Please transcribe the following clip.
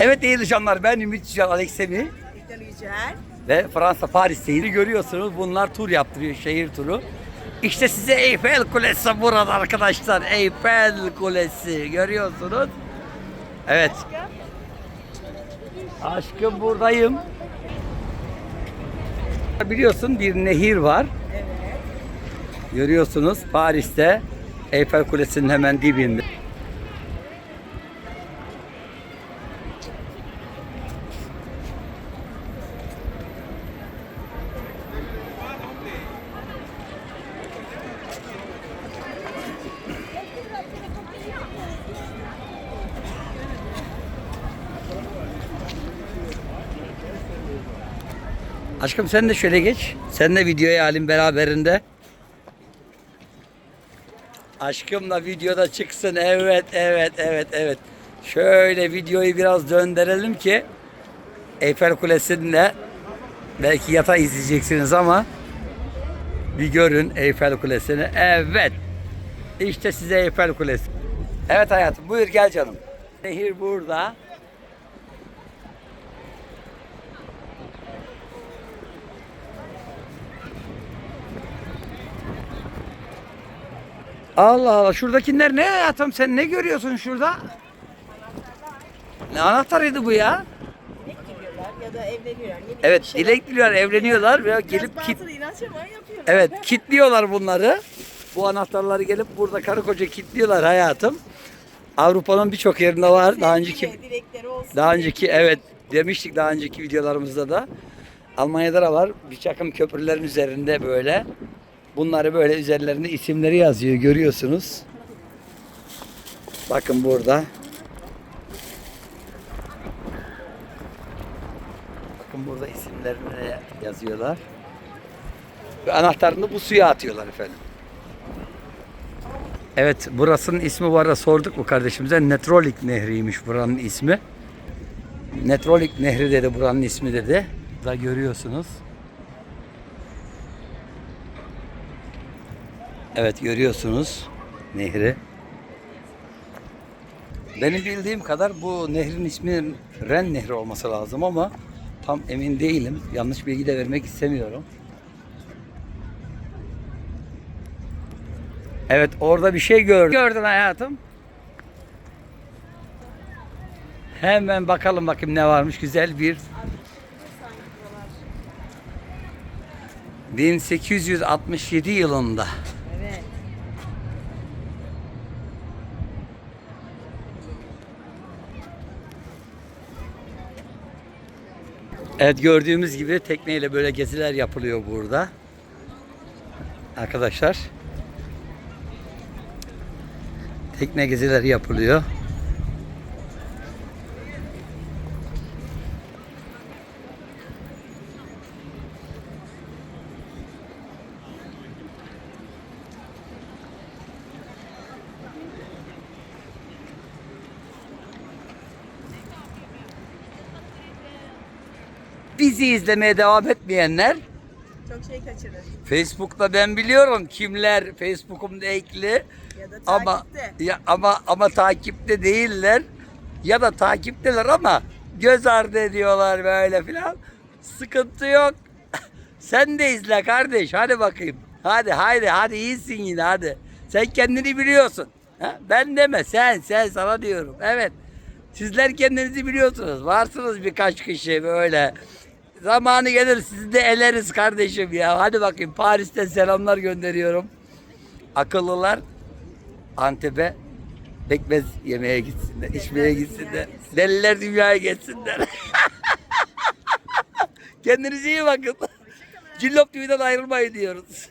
Evet değerli canlar ben Ümit Can Aleksemi Victor Yücel. ve Fransa Paris'teyiz. Görüyorsunuz bunlar tur yaptırıyor şehir turu. İşte size Eyfel Kulesi burada arkadaşlar. Eyfel Kulesi görüyorsunuz. Evet. Aşkım buradayım. Biliyorsun bir nehir var. Evet. Görüyorsunuz Paris'te Eyfel Kulesi'nin hemen dibinde. Aşkım sen de şöyle geç. Sen de videoya alayım beraberinde. Aşkımla videoda çıksın. Evet, evet, evet, evet. Şöyle videoyu biraz döndürelim ki Eyfel Kulesi'nde belki yatay izleyeceksiniz ama bir görün Eyfel Kulesi'ni. Evet. İşte size Eyfel Kulesi. Evet hayatım buyur gel canım. Nehir burada. Allah Allah şuradakiler ne hayatım sen ne görüyorsun şurada? Ne anahtarıydı bu ya? Dilek giriyorlar ya da evleniyorlar. Yeni Evet dilek diliyorlar evleniyorlar ve gelip kit evet kitliyorlar bunları. Bu anahtarları gelip burada karı koca kitliyorlar hayatım. Avrupa'nın birçok yerinde var. Daha önceki daha önceki evet demiştik daha önceki videolarımızda da. Almanya'da da var. Bir takım köprülerin üzerinde böyle. Bunları böyle üzerlerinde isimleri yazıyor görüyorsunuz. Bakın burada. Bakın burada isimlerini yazıyorlar. Ve anahtarını bu suya atıyorlar efendim. Evet burasının ismi bu arada sorduk bu kardeşimize. Netrolik Nehri'ymiş buranın ismi. Netrolik Nehri dedi buranın ismi dedi. Da görüyorsunuz. Evet görüyorsunuz nehri. Benim bildiğim kadar bu nehrin ismi Ren Nehri olması lazım ama tam emin değilim. Yanlış bilgi de vermek istemiyorum. Evet orada bir şey gördüm. Gördün hayatım. Hemen bakalım bakayım ne varmış. Güzel bir 1867 yılında. Evet. Gördüğümüz gibi tekneyle böyle geziler yapılıyor burada. Arkadaşlar. Tekne gezileri yapılıyor. Bizi izlemeye devam etmeyenler Çok şey kaçırır. Facebook'ta ben biliyorum kimler Facebook'umda ekli Ya da ama takipte. ya ama ama takipte değiller ya da takipteler ama göz ardı ediyorlar böyle filan. Sıkıntı yok. Sen de izle kardeş. Hadi bakayım. Hadi haydi hadi iyisin yine hadi. Sen kendini biliyorsun. Ha? Ben deme sen sen sana diyorum. Evet. Sizler kendinizi biliyorsunuz. Varsınız birkaç kişi böyle. Zamanı gelir sizi de eleriz kardeşim ya. Hadi bakayım Paris'ten selamlar gönderiyorum. Akıllılar Antep'e pekmez yemeye gitsinler, içmeye gitsinler. Deliler dünyaya geçsinler. Kendinize iyi bakın. Cillop TV'den ayrılmayın diyoruz.